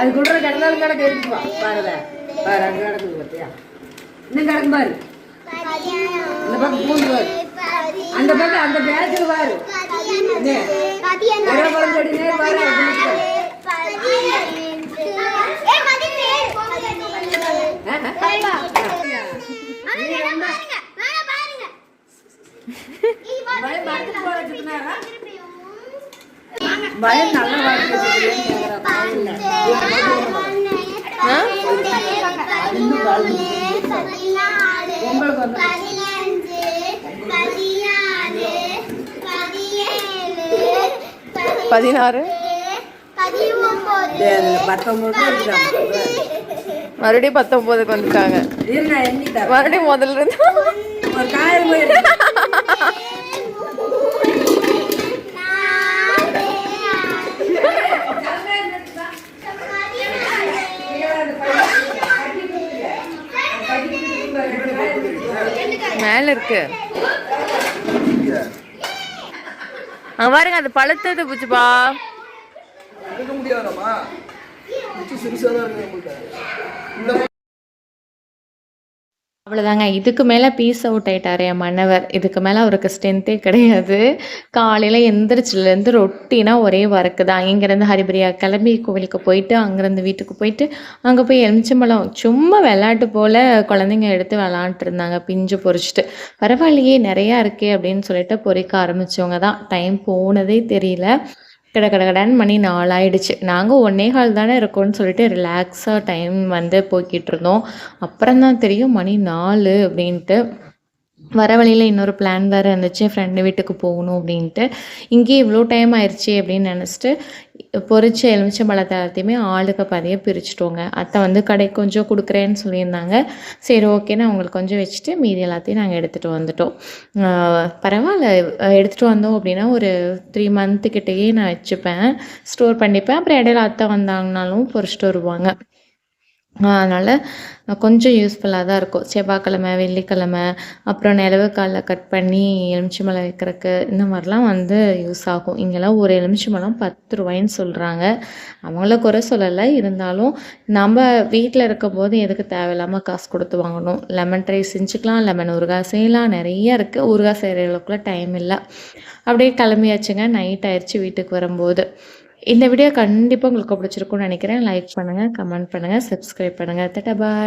அது குடுற கிடந்தாலும் கிடக்கு இருக்குப்பா பாருத பாரு அங்க கிடக்குது பார்த்தியா? இன்னும் கிடக்கு பாரு. இந்த பக்கம் பூண்டு பாரு. அந்த பக்கம் அந்த பேக்கில் பாரு. செடி நேர் பாரு. பயம் நல்லா வளர்த்து வச்சுக்கிறேன்னு கேக்குறா, பயம் இல்ல. இன்னும் வளர்ந்து வந்து பதினாறு பத்தொன்பது இருக்குதா? மறுபடியும் பத்தொன்பதுக்கு வந்துட்டாங்க. மறுபடியும் முதல்ல இருந்து. மேல இருக்கு அங்க பாருங்க அது பழுத்தது பூச்சிப்பா எடுக்க முடியாதாம்மா? சிறுசாக தான் இருக்கு நம்மள்ட்ட. அவ்வளோதாங்க இதுக்கு மேலே பீஸ் அவுட் ஆயிட்டாரு என் மன்னவர். இதுக்கு மேலே அவருக்கு ஸ்ட்ரென்த்தே கிடையாது. காலையில் எந்திரிச்சிலேருந்து ரொட்டினா ஒரே ஒர்க்கு தான் இங்கேருந்து ஹரிபிரியா கிளம்பி கோவிலுக்கு போயிட்டு அங்கேருந்து வீட்டுக்கு போயிட்டு அங்கே போய் எலுமிச்சம்பழம் சும்மா விளையாட்டு போல் குழந்தைங்க எடுத்து விளாண்டுட்டு இருந்தாங்க. பிஞ்சு பொரிச்சிட்டு. பரவாயில்லையே நிறையா இருக்கே அப்படின்னு சொல்லிட்டு பொறிக்க ஆரம்பித்தவங்க தான் டைம் போனதே தெரியல. கட கட கடன்னு மணி நாலாயிடுச்சு. நாங்கள் ஒன்னே கால் தானே இருக்கோம்னு சொல்லிட்டு ரிலாக்ஸாக டைம் வந்து போய்கிட்டு இருந்தோம். அப்புறம் தான் தெரியும் மணி நாலு அப்படின்ட்டு. வர வழியில் இன்னொரு பிளான் வேறு இருந்துச்சு. ஃப்ரெண்டு வீட்டுக்கு போகணும் அப்படின்ட்டு. இங்கேயே இவ்வளோ டைம் ஆயிடுச்சு அப்படின்னு நினச்சிட்டு பொரிச்ச எலுமிச்சம்பழத்தை எல்லாத்தையுமே ஆளுக்கு பதிய பிரிச்சுட்டோங்க. அத்தை வந்து கடைக்கு கொஞ்சம் கொடுக்குறேன்னு சொல்லியிருந்தாங்க. சரி ஓகேன்னு அவங்களுக்கு கொஞ்சம் வச்சுட்டு மீதி எல்லாத்தையும் நாங்கள் எடுத்துகிட்டு வந்துட்டோம். பரவாயில்ல. எடுத்துகிட்டு வந்தோம் அப்படின்னா ஒரு த்ரீ மந்த்துக்கிட்டேயே நான் வச்சுப்பேன். ஸ்டோர் பண்ணிப்பேன். அப்புறம் இடையில அத்தை வந்தாங்கனாலும் பொரிச்சிட்டு வருவாங்க. அதனால் கொஞ்சம் யூஸ்ஃபுல்லாக தான் இருக்கும். செவ்வாய்க்கிழமை வெள்ளிக்கிழமை அப்புறம் நிலவு காலில் கட் பண்ணி எலுமிச்சம்பழம் வைக்கிறதுக்கு இந்த மாதிரிலாம் வந்து யூஸ் ஆகும். இங்கெல்லாம் ஒரு எலுமிச்சம்பழம் பத்து ரூபாய்ன்னு சொல்கிறாங்க அவங்கள குறை சொல்லலை. இருந்தாலும் நம்ம வீட்டில் இருக்கும்போது எதுக்கு தேவையில்லாமல் காசு கொடுத்து வாங்கணும். லெமன் ட்ரை செஞ்சுக்கலாம் லெமன் ஊறுகாய் செய்யலாம். நிறைய இருக்குது ஊறுகாய் செய்கிற அளவுக்குலாம் டைம் இல்லை. அப்படியே கிளம்பியாச்சுங்க. நைட் ஆயிடுச்சு வீட்டுக்கு வரும்போது. இந்த வீடியோ கண்டிப்பாக உங்களுக்கு பிடிச்சிருக்கும்னு நினைக்கிறேன். லைக் பண்ணுங்கள் கமெண்ட் பண்ணுங்கள் சப்ஸ்கிரைப் பண்ணுங்கள் தட்டா பாய்